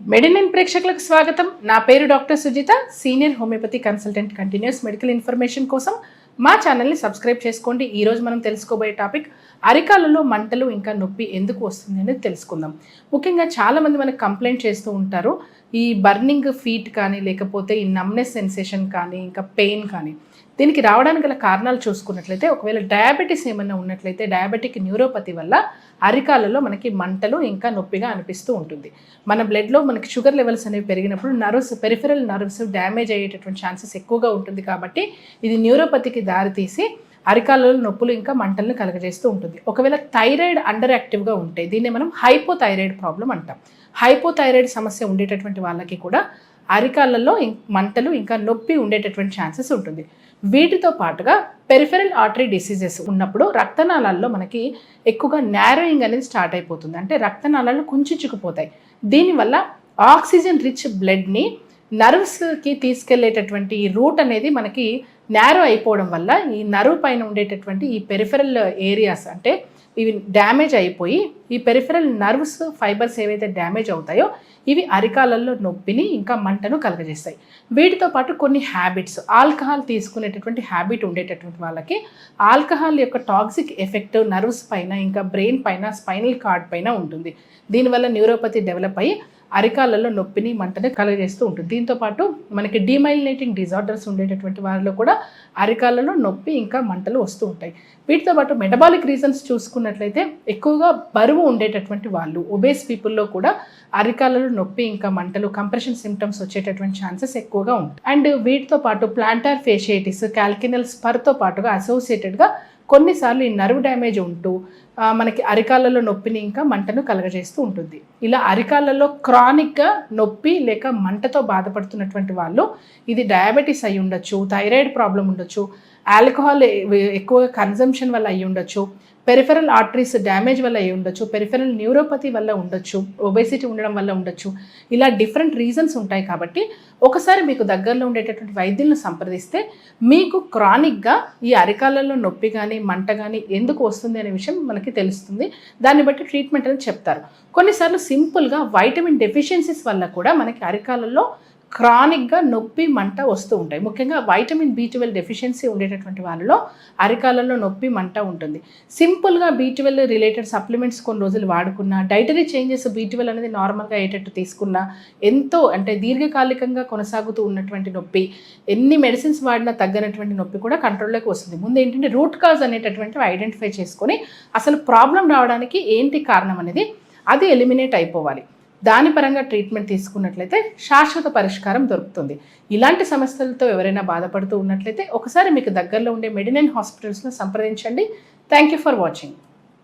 మెడినిన్ ప్రేక్షకులకు స్వాగతం. నా పేరు doctor Sujitha senior homeopathy consultant continuous medical information కోసం మా ఛానల్ని సబ్స్క్రైబ్ చేసుకోండి. ఈరోజు మనం తెలుసుకోబోయే టాపిక్ అరికాలలో మంటలు ఇంకా నొప్పి ఎందుకు వస్తుంది అనేది తెలుసుకుందాం. ముఖ్యంగా చాలామంది మనకు కంప్లైంట్ చేస్తూ ఉంటారు ఈ బర్నింగ్ ఫీట్ కానీ లేకపోతే ఈ నమ్నెస్ సెన్సేషన్ కానీ ఇంకా పెయిన్ కానీ. దీనికి రావడానికి గల కారణాలు చూసుకున్నట్లయితే ఒకవేళ డయాబెటీస్ ఏమైనా ఉన్నట్లయితే డయాబెటిక్ న్యూరోపతి వల్ల అరికాలలో మనకి మంటలు ఇంకా నొప్పిగా అనిపిస్తూ ఉంటుంది. మన బ్లడ్లో మనకి షుగర్ లెవెల్స్ అనేవి పెరిగినప్పుడు నర్వ్స్ పెరిఫెరల్ నర్వ్స్ డ్యామేజ్ అయ్యేటటువంటి ఛాన్సెస్ ఎక్కువగా ఉంటుంది కాబట్టి ఇది న్యూరోపతికి దారితీసి అరికాలలో నొప్పులు ఇంకా మంటలను కలగజేస్తూ ఉంటుంది. ఒకవేళ థైరాయిడ్ అండర్ యాక్టివ్గా ఉంటే దీన్ని మనం హైపోథైరాయిడ్ ప్రాబ్లం అంటాం. హైపోథైరాయిడ్ సమస్య ఉండేటటువంటి వాళ్ళకి కూడా అరికాలలో ఇం- మంటలు ఇంకా నొప్పి ఉండేటటువంటి ఛాన్సెస్ ఉంటుంది. వీటితో పాటుగా పెరిఫెరల్ ఆర్టరీ డిసీజెస్ ఉన్నప్పుడు రక్తనాళాల్లో మనకి ఎక్కువగా నేరోయింగ్ అనేది స్టార్ట్ అయిపోతుంది. అంటే రక్తనాళాలు కుంచుకుపోతాయి దీనివల్ల ఆక్సిజన్ రిచ్ బ్లడ్ని నర్వ్స్కి తీసుకెళ్ళేటటువంటి ఈ రూట్ అనేది మనకి నేరో అయిపోవడం వల్ల ఈ నర్వ్ పైన ఉండేటటువంటి ఈ పెరిఫెరల్ ఏరియాస్ అంటే ఇవి డ్యామేజ్ అయిపోయి ఈ పెరిఫెరల్ నర్వ్స్ ఫైబర్స్ ఏవైతే డ్యామేజ్ అవుతాయో ఇవి అరికాలల్లో నొప్పిని ఇంకా మంటను కలగజేస్తాయి. వీటితో పాటు కొన్ని హ్యాబిట్స్ ఆల్కహాల్ తీసుకునేటటువంటి హ్యాబిట్ ఉండేటటువంటి వాళ్ళకి ఆల్కహాల్ యొక్క టాక్సిక్ ఎఫెక్ట్ నర్వ్స్ పైన ఇంకా బ్రెయిన్ పైన స్పైనల్ కార్డ్ పైన ఉంటుంది. దీనివల్ల న్యూరోపతి డెవలప్ అయ్యి అరికాలలో నొప్పిని మంటని కలగజేస్తూ ఉంటుంది. దీంతో పాటు మనకి డిమైలినేటింగ్ డిజార్డర్స్ ఉండేటటువంటి వారిలో కూడా అరికాలలో నొప్పి ఇంకా మంటలు వస్తూ ఉంటాయి. వీటితో పాటు మెటబాలిక్ రీజన్స్ చూసుకున్నట్లయితే ఎక్కువగా బరువు ఉండేటటువంటి వాళ్ళు ఒబేస్ పీపుల్లో కూడా అరికాలలో నొప్పి ఇంకా మంటలు కంప్రెషన్ సిమ్టమ్స్ వచ్చేటటువంటి ఛాన్సెస్ ఎక్కువగా ఉంటాయి. అండ్ వీటితో పాటు ప్లాంటార్ ఫేషియటిస్ క్యాల్కినల్ స్పర్తో పాటుగా అసోసియేటెడ్గా కొన్నిసార్లు ఈ నర్వ్ డ్యామేజ్ ఉంటూ మనకి అరికాలలో నొప్పిని ఇంకా మంటను కలగజేస్తూ ఉంటుంది. ఇలా అరికాలలో క్రానిక్గా నొప్పి లేక మంటతో బాధపడుతున్నటువంటి వాళ్ళు ఇది డయాబెటీస్ అయి ఉండొచ్చు థైరాయిడ్ ప్రాబ్లం ఉండొచ్చు ఆల్కహాల్ ఎక్కువగా కన్జంప్షన్ వల్ల అయి ఉండొచ్చు పెరిఫెరల్ ఆర్టరీస్ డ్యామేజ్ వల్ల అయి ఉండొచ్చు పెరిఫెరల్ న్యూరోపతి వల్ల ఉండొచ్చు ఒబేసిటీ ఉండడం వల్ల ఉండొచ్చు ఇలా డిఫరెంట్ రీజన్స్ ఉంటాయి కాబట్టి ఒకసారి మీకు దగ్గరలో ఉండేటటువంటి వైద్యులను సంప్రదిస్తే మీకు క్రానిక్గా ఈ అరికాలలో నొప్పి కానీ మంట కానీ ఎందుకు వస్తుంది అనే విషయం మనకి తెలుస్తుంది. దాన్ని బట్టి ట్రీట్మెంట్ అని చెప్తారు. కొన్నిసార్లు సింపుల్గా వైటమిన్ డెఫిషియన్సీస్ వల్ల కూడా మనకి అరికాలలో క్రానిక్గా నొప్పి మంట వస్తూ ఉంటాయి. ముఖ్యంగా వైటమిన్ బి ట్వెల్వ్ డెఫిషియన్సీ ఉండేటటువంటి వాళ్ళలో అరికాలలో నొప్పి మంట ఉంటుంది. సింపుల్గా బి ట్వెల్వ్ రిలేటెడ్ సప్లిమెంట్స్ కొన్ని రోజులు వాడుకున్నా డైటరీ చేంజెస్ బి ట్వెల్వ్ అనేది నార్మల్గా అయ్యేటట్టు తీసుకున్నా ఎంతో అంటే దీర్ఘకాలికంగా కొనసాగుతూ ఉన్నటువంటి నొప్పి ఎన్ని మెడిసిన్స్ వాడినా తగ్గనటువంటి నొప్పి కూడా కంట్రోల్లోకి వస్తుంది. ముందు ఏంటంటే రూట్ కాజ్ అనేటటువంటివి ఐడెంటిఫై చేసుకొని అసలు ప్రాబ్లం రావడానికి ఏంటి కారణం అనేది అది ఎలిమినేట్ అయిపోవాలి. దాని పరంగా ట్రీట్మెంట్ తీసుకున్నట్లయితే శాశ్వత పరిష్కారం దొరుకుతుంది. ఇలాంటి సమస్యలతో ఎవరైనా బాధపడుతూ ఉన్నట్లయితే ఒకసారి మీకు దగ్గరలో ఉండే మెడినైన్ హాస్పిటల్స్ను సంప్రదించండి. Thank you for watching